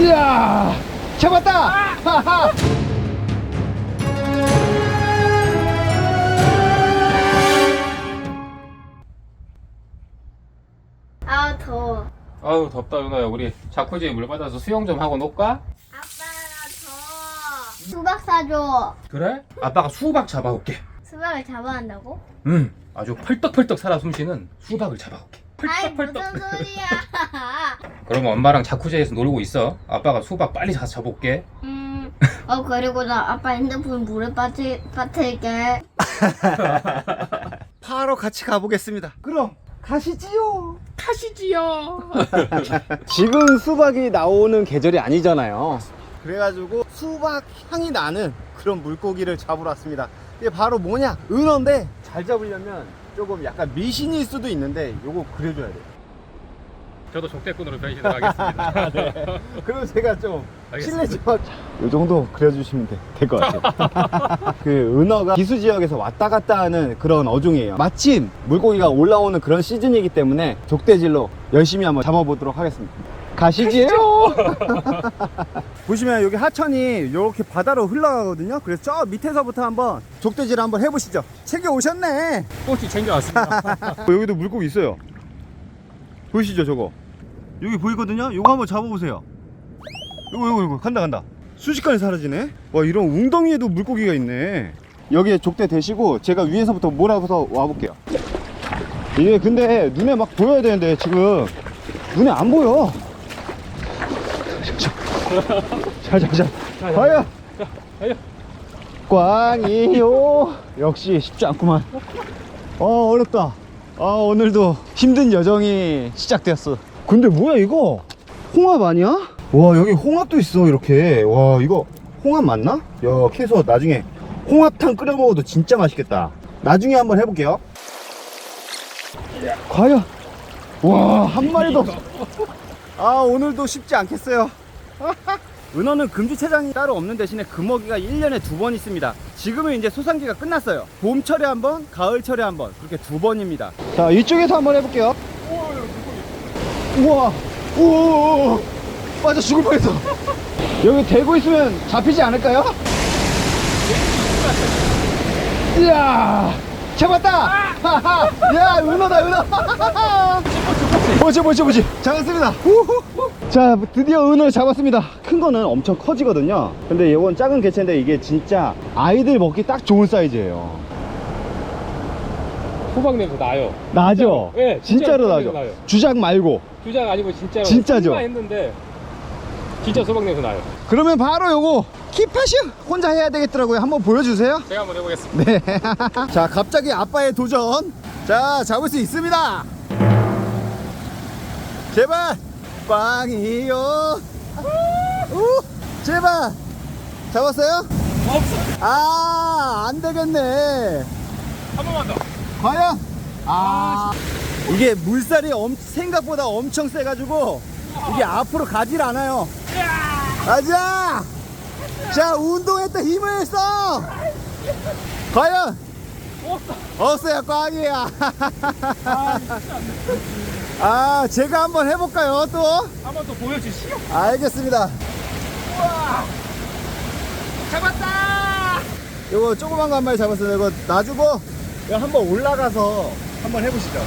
이야 잡았다 하하. 아 더워. 아유 덥다 윤아야 우리 자쿠지에 물 받아서 수영 좀 하고 놀까? 아빠 나 더워. 수박 사줘. 그래? 아빠가 수박 잡아올게 수박을 잡아야 한다고? 응 아주 펄떡펄떡 살아 숨쉬는 수박을 잡아올게 아이 무슨 펄떡펄떡 소리야? 그러면 엄마랑 자쿠지에서 놀고 있어. 아빠가 수박 빨리 가서 잡아올게. 음. 어 그리고 나 아빠 핸드폰 물에 빠뜨 빠뜨릴게. 파러 같이 가보겠습니다. 그럼 가시지요. 가시지요. 지금 수박이 나오는 계절이 아니잖아요. 그래가지고 수박 향이 나는 그런 물고기를 잡으러 왔습니다. 이게 바로 뭐냐? 은어인데 잘 잡으려면 조금 약간 미신일 수도 있는데 요거 그려줘야 돼요 저도 족대꾼으로 변신하겠습니다 그럼 제가 좀 알겠습니다. 실례지만 이 정도 그려주시면 될 것 같아요. 그 은어가 기수 지역에서 왔다 갔다 하는 그런 어종이에요. 마침 물고기가 올라오는 그런 시즌이기 때문에 족대질로 열심히 한번 잡아보도록 하겠습니다. 가시지요. 보시면 여기 하천이 이렇게 바다로 흘러가거든요. 그래서 저 밑에서부터 한번 족대질 한번 해보시죠. 챙겨 오셨네. 꼬치 챙겨왔습니다 여기도 물고기 있어요. 보이시죠, 저거? 여기 보이거든요? 요거 한번 잡아보세요. 요거, 요거, 요거. 간다, 간다. 순식간에 사라지네? 와, 이런 웅덩이에도 물고기가 있네. 여기에 족대 대시고, 제가 위에서부터 몰아서 와볼게요. 이게 근데 눈에 막 보여야 되는데, 지금 눈에 안 보여. 자, 자, 자. 과연! 과연. 꽝이요. 역시 쉽지 않구만. 어 어렵다 아 오늘도 힘든 여정이 시작되었어. 근데 뭐야 이거? 홍합 아니야? 와 여기 홍합도 있어 이렇게. 와 이거 홍합 맞나? 야 캐서 나중에 홍합탕 끓여 먹어도 진짜 맛있겠다. 나중에 한번 해볼게요. 과연? 와 한 마리도 없어. 아 오늘도 쉽지 않겠어요 은어는 금주체장이 따로 없는 대신에 금어기가 1년에 두 번 있습니다. 지금은 이제 소상기가 끝났어요. 봄철에 한 번, 가을철에 한 번, 그렇게 두 번입니다. 자, 이쪽에서 한번 해볼게요. 우와, 우와, 맞아, 죽을 뻔했어. 여기 대고 있으면 잡히지 않을까요? 이야, 잡았다! 야, 은어다, 은어! 뭐지, 뭐지, 뭐지? 잡았습니다. 우후. 자, 드디어 은어를 잡았습니다. 큰 거는 엄청 커지거든요. 근데 이건 작은 개체인데 이게 진짜 아이들 먹기 딱 좋은 사이즈예요. 호박 냄새 나요 나죠? 네, 진짜로 진짜 나죠? 주작 말고. 주작 아니고 진짜로 진짜죠? 했는데 진짜 소박 냄새 나요 그러면 바로 요거 킵하시오! 혼자 해야 되겠더라고요. 한번 보여주세요. 제가 한번 해보겠습니다 네. 자, 갑자기 아빠의 도전. 자, 잡을 수 있습니다. 제발, 꽝이요. 우, 제발. 잡았어요? 없어 아, 안 되겠네. 한 번만 더 과연? 아, 이게 물살이 엄- 생각보다 엄청 세가지고 이게 앞으로 가질 않아요. 가자! 자, 운동했다 힘을 써! 과연? 없어요, 꽝이야. 아, 제가 한번 해볼까요, 또? 한번더 보여주시오 알겠습니다. 잡았다 요거 조그만 거 한 마리 잡았어요. 이거 놔주고 이거 한번 올라가서 한번 해보시죠.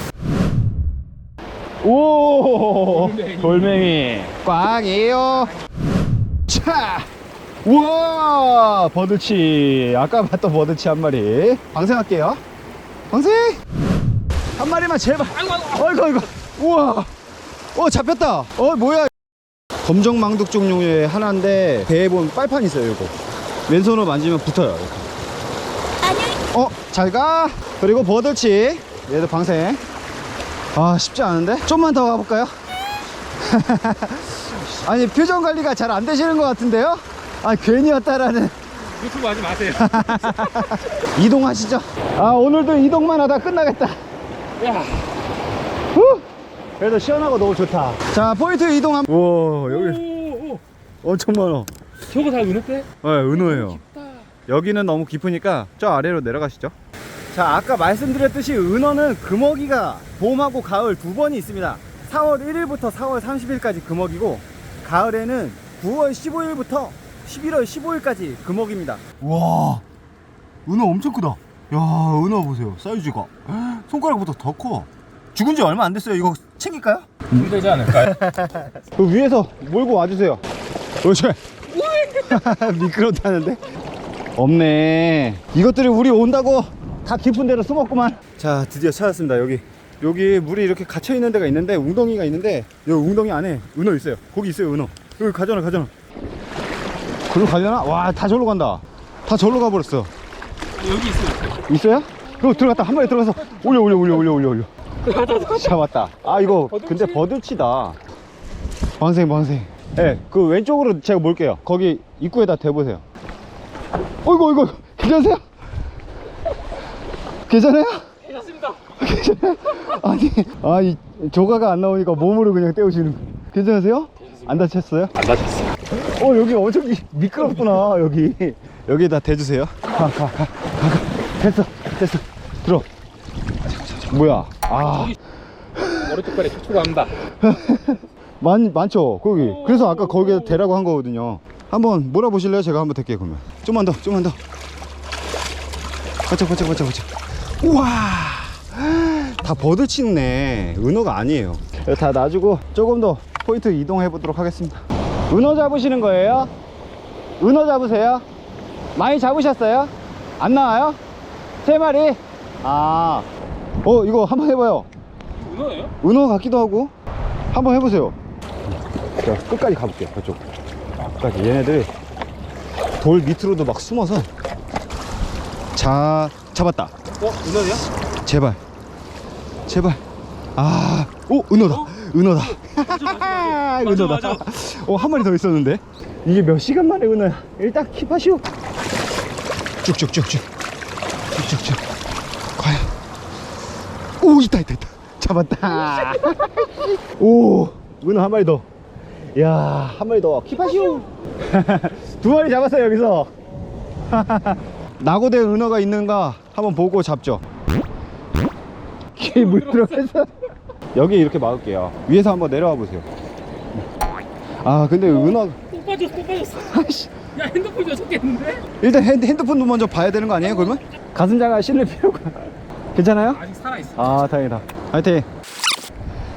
오 돌멩이. 돌멩이 꽝이에요. 차 우와 버드치 아까 봤던 버드치 한 마리 방생할게요. 방생 한 마리만 제발. 아이고 아이고 어이구 어이구 우와 어 잡혔다. 어 뭐야 검정 망독 종류의 하나인데 배에 보면 빨판 있어요 이거 왼손으로 만지면 붙어요 이렇게. 어, 잘 가. 그리고 버들치. 얘도 방생. 아, 쉽지 않은데? 좀만 더 가볼까요? 아니, 표정 관리가 잘 안 되시는 것 같은데요? 아, 괜히 왔다라는. 유튜브 하지 마세요 이동하시죠. 아, 오늘도 이동만 하다 끝나겠다. 야 후! 그래도 시원하고 너무 좋다. 자, 포인트 이동함. 우와, 오오 엄청 많아. 저거 다 은어대? 네, 은호예요. 여기는 너무 깊으니까 저 아래로 내려가시죠. 자, 아까 말씀드렸듯이 은어는 금어기가 봄하고 가을 두 번이 있습니다. 4월 1일부터 4월 30일까지 금어기고 가을에는 9월 15일부터 11월 15일까지 금어기입니다. 와, 은어 엄청 크다. 야, 은어 보세요. 사이즈가 손가락보다 더 커. 죽은 지 얼마 안 됐어요. 이거 챙길까요? 힘들지 않을까요? 그 위에서 몰고 와주세요. 그렇지. 미끄럽다는데? 없네. 이것들이 우리 온다고 다 깊은 데로 숨었구만. 자, 드디어 찾았습니다. 여기. 여기 물이 이렇게 갇혀 있는 데가 있는데 웅덩이가 있는데 여기 웅덩이 안에 은어 있어요. 거기 있어요, 은어. 여기 가잖아, 가잖아. 그로 가려나? 와, 다 절로 간다. 다 절로 가버렸어. 여기 있어요. 있어요? 그럼 들어갔다 한 마리 들어가서 올려 올려 올려 올려 올려 올려 잡았다. 아 이거 근데 버들치다. 방생 방생. 예그 왼쪽으로 제가 몰게요. 거기 입구에다 대보세요. 어이구 어이구 괜찮으세요? 괜찮아요? 괜찮습니다. 괜찮아요? 아니 아이 조가가 안 나오니까 몸으로 그냥 떼우시는 거. 괜찮으세요? 안 다쳤어요? 안 다쳤어요. 어 여기 엄청 미- 미끄럽구나 여기. 여기다 대주세요. 가가가 가. 됐어 됐어. 들어. 뭐야 아. 오른쪽 발에 촉촉합니다. 많, 많죠 거기. 그래서 아까 거기에 대라고 한 거거든요. 한번 몰아보실래요? 제가 한번 댈게요 그러면. 좀만 더 좀만 더. 바짝 바짝 바짝 바짝 우와! 다 버들치네. 은어가 아니에요. 다 놔주고 조금 더 포인트 이동해 보도록 하겠습니다. 은어 잡으시는 거예요? 은어 잡으세요? 많이 잡으셨어요? 안 나와요? 세 마리? 아, 어 이거 한번 해봐요. 은어예요? 은어 같기도 하고. 한번 해보세요. 자 끝까지 가볼게요 그쪽. 끝까지. 얘네들 돌 밑으로도 막 숨어서. 자 잡았다. 어? 은어예요? 제발. 제발. 아오 은어다. 은어다. 맞아, 은어다. 맞아. 어 한 마리 더 있었는데. 이게 몇 시간 만에 은어야? 일단 킵하시오. 쭉쭉쭉쭉. 쭉쭉쭉 오 있다 있다 있다. 잡았다. 오. 은어 한 마리 더. 이야 한 마리 더. 킵하시오. 두 마리 잡았어요 여기서. 낙오된 은어가 있는가 한번 보고 잡죠. 이물 들어가서. 여기 이렇게 막을게요. 위에서 한번 내려와 보세요. 아 근데 은어. 또 빠졌어, 또 빠졌어. 아이씨. 야, 핸드폰 젖었겠는데? 일단 핸드, 핸드폰도 먼저 봐야 되는 거 아니에요 그러면? 가슴자가 실릴 필요가 괜찮아요? 아직 살아있어. 아 다행이다. 화이팅!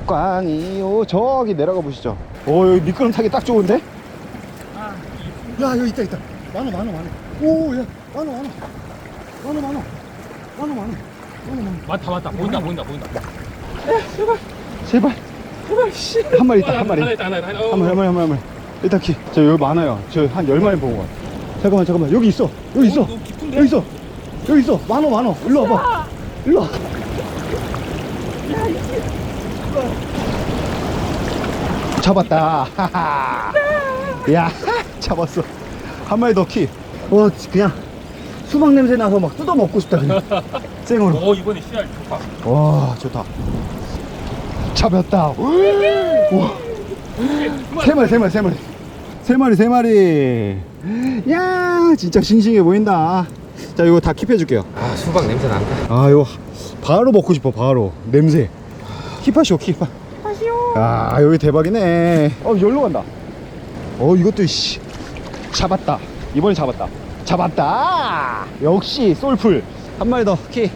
꽝이요 저기 내려가 보시죠. 오 여기 미끄럼 타기 딱 좋은데? 아, 야 여기 있다 있다. 많아 많아 많아 오야 많아 많아 많아 많아 많아 많아 많아 많아 맞다, 맞다. 보인다, 보인다, 보인다. 제발. 제발. 씨 한 마리 있다 한 마리. 하나 있다, 하나 있다. 하나, 어, 한 마리 한 마리 한 마리 한 마리. 일단 키. 저 여기 많아요. 저 한 열마리 본것 같아 잠깐만 잠깐만. 여기 있어. 여기 있어. 깊은데? 여기 있어. 여기 있어. 많어 많어 일로 와봐 일로 와. 잡았다. 야 잡았어. 한 마리 더 키 와 그냥 수박 냄새 나서 막 뜯어 먹고 싶다 그냥. 생으로. 어, 이번에 씨알 좋다. 와 좋다. 잡았다. 우와 세 마리. 세 마리 세 마리. 세 마리 세 마리. 야 진짜 싱싱해 보인다 자 이거 다 킵해 줄게요. 아, 수박 냄새 난다. 아 이거 바로 먹고 싶어 바로. 냄새. 킵하시오 킵. 하시오. 아 여기 대박이네. 어 여기로 간다. 어 이것도 씨. 잡았다. 이번엔 잡았다. 잡았다. 역시 솔풀. 한 마리 더키.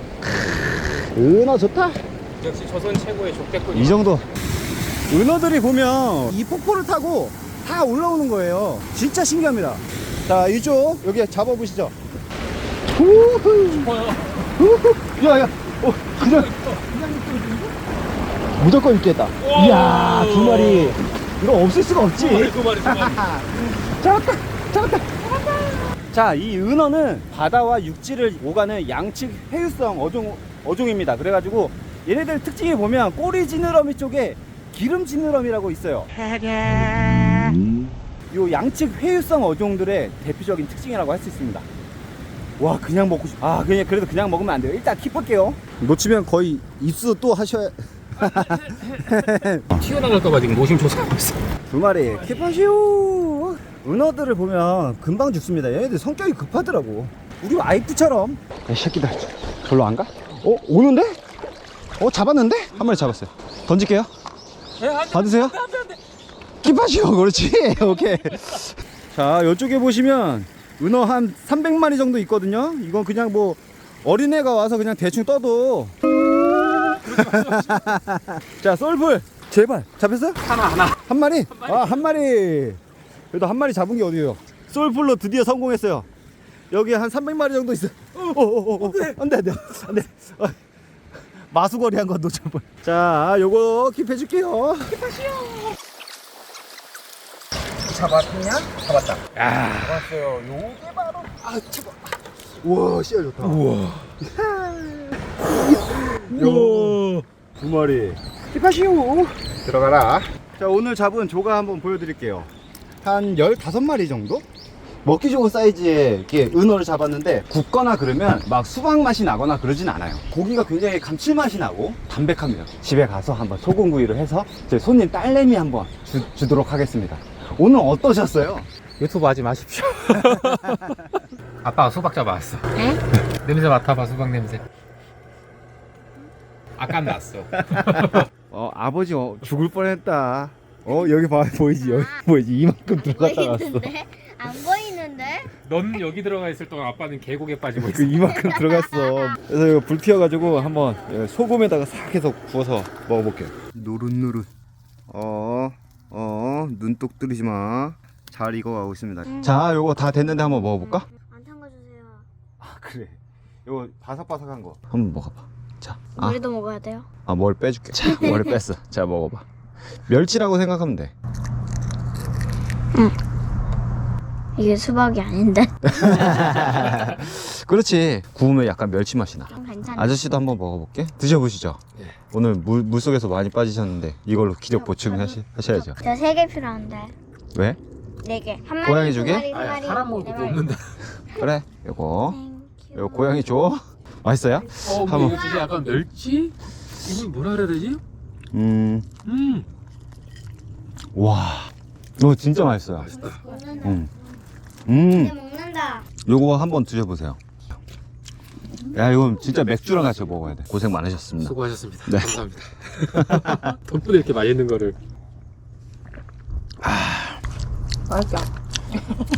은어 좋다. 역시 조선 최고의 족대꾼이. 이 정도. 은어들이 보면 이 폭포를 타고 다 올라오는 거예요. 진짜 신기합니다. 자 이쪽 여기 잡아보시죠 우후. 어, 우후. 야야. 어 그냥. 무조건 있겠다. 오. 이야 두 마리. 이거 없을 수가 없지. 두 마리, 두 마리, 두 마리. 잡았다 잡았다. 자 이 은어는 바다와 육지를 오가는 양측 해유성 어종, 어종입니다. 그래가지고 얘네들 특징이 보면 꼬리 지느러미 쪽에 기름 지느러미라고 있어요. 요 양측 회유성 어종들의 대표적인 특징이라고 할 수 있습니다 와 그냥 먹고 싶... 아 그냥 그래도 그냥 먹으면 안 돼요 일단 킵할게요 놓치면 거의 입수 또 하셔야 튀어나갈까봐 지금 노심초사하고 있어. 두 마리 킵하시오 은어들을 보면 금방 죽습니다 얘네들 성격이 급하더라고 우리 와이프처럼 이 새끼들 별로 안 가? 어? 오는데? 어 잡았는데? 한 마리 잡았어요 던질게요 돼, 받으세요? 안 돼, 안 돼, 안 돼. 킵하시오 그렇지 오케이 자 이쪽에 보시면 은어 한 300마리 정도 있거든요 이건 그냥 뭐 어린애가 와서 그냥 대충 떠도 자 썰풀 제발 잡혔어? 하나 하나. 한 마리? 아, 한 마리. 그래도 한 마리 잡은 게 어디예요? 솔풀로 드디어 성공했어요. 여기 한 300마리 정도 있어. 어, 어, 어, 어. 안 돼, 안 돼. 안 돼. 어. 마수거리 한 건 놓쳐볼. 자, 요거 킵해 줄게요. 잡았냐? 잡았다. 아. 잡았어요. 요게 바로 아, 잡아. 우와, 씨야 좋다. 우와. 우와. 두 마리. 킵하시오. 들어가라. 자, 오늘 잡은 조가 한번 보여드릴게요. 한 15마리 정도? 먹기 좋은 사이즈의 이렇게 은어를 잡았는데 굽거나 그러면 막 수박 맛이 나거나 그러진 않아요. 고기가 굉장히 감칠맛이 나고 담백합니다. 집에 가서 한번 소금구이를 해서 제 손님 딸내미 한번 주, 주도록 하겠습니다. 오늘 어떠셨어요? 유튜브 하지 마십시오. 아빠가 수박 잡아왔어. 에? 냄새 맡아봐 수박 냄새. 아까 났어. 어, 아버지 어, 죽을 뻔했다. 어, 여기 봐 보이지? 여기 보이지? 이만큼 들어갔다 왔어. 보이는데? 안 보이는데? 넌 여기 들어가 있을 동안 아빠는 계곡에 빠지고 그 이만큼 들어갔어. 그래서 이거 불 피워가지고 한번 소금에다가 싹 해서 구워서 먹어볼게요. 노릇노릇. 어, 어, 눈독 들이지 마. 잘 익어가고 있습니다. 자, 요거 다 됐는데 한번 먹어볼까? 안 담가주세요. 아, 그래. 요거 바삭바삭한 거. 한번 먹어봐. 자, 아, 머리도 먹어야 돼요? 아, 뭘 빼줄게. 자, 머리 뺐어. 자, 먹어봐. 멸치라고 생각하면 돼. 이게 수박이 아닌데? 그렇지. 구우면 약간 멸치 맛이 나. 괜찮아. 아저씨도 한번 먹어볼게. 드셔보시죠. 예. 오늘 물, 물 속에서 많이 빠지셨는데 이걸로 기력 보충 하시, 하셔야죠. 저 세 개 필요한데. 왜? 네 개. 한 마리, 고양이 두 주게? 마리, 세 아야 마리, 사람 먹을 네 것도 마리. 없는데. 그래. 요거. 땡큐. 요 고양이 줘. 맛있어요? 어, 한번. 근데 이거 진짜 약간 멸치? 이걸 뭐라 그래야 되지? 음. 음. 와. 이거 진짜 맛있어요. 먹는다. 음. 이제 음. 먹는다. 요거 한번 드셔보세요. 야, 이건 진짜 맥주랑 같이 먹어야 돼. 고생 많으셨습니다. 수고하셨습니다. 네. 감사합니다. 덕분에 이렇게 맛있는 거를.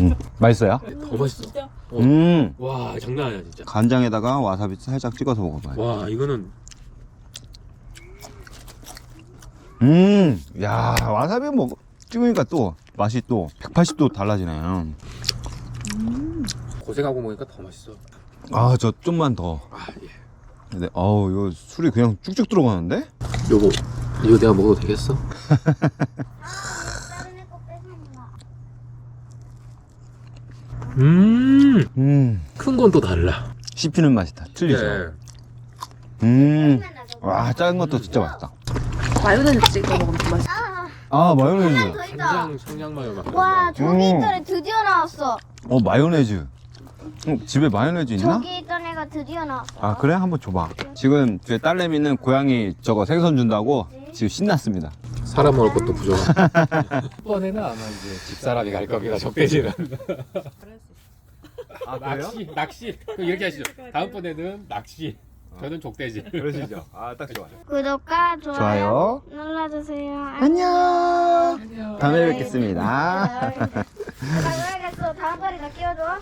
음. 맛있어요? 더 맛있어. 어. 음. 와 장난 아니야 진짜. 간장에다가 와사비 살짝 찍어서 먹어봐요. 와 이거는 음. 야, 와사비 먹, 찍으니까 또 맛이 또 180도 달라지네요. 고생하고 먹으니까 더 맛있어. 아, 저 좀만 더. 아 예. 근데 어우 이거 술이 그냥 쭉쭉 들어가는데? 요거 이거 내가 먹어도 되겠어? 다른 애거 뺏어먹어. 음. 음큰건또 달라. 씹히는 맛이 다 틀리죠 예. 음. 와 작은 것도 진짜 맛있다 마요네즈 찍어 먹으면 더 맛있어. 아 마요네즈 더 있다. 간장 청양 마요 막. 와 저기 음. 애 드디어 나왔어. 어 마요네즈 어, 집에 마요네즈 있나? 저기 있던 애가 드디어 나왔어. 아 그래? 한번 줘봐 지금 제 딸내미는 고양이 저거 생선 준다고 지금 신났습니다 사람 먹을 것도 부족하. 이번에는 아마 이제 집사람이 갈 겁니다. 적대지는. 아 낚시, 낚시. 그럼 이렇게 하시죠. 다음번에는 낚시. 저는 족대지. 그러시죠 아 딱 좋아요 구독과 좋아요, 좋아요 눌러주세요. 안녕 안녕. 다음에 뵙겠습니다 나 가야겠어. 다음 달에 나 끼워줘.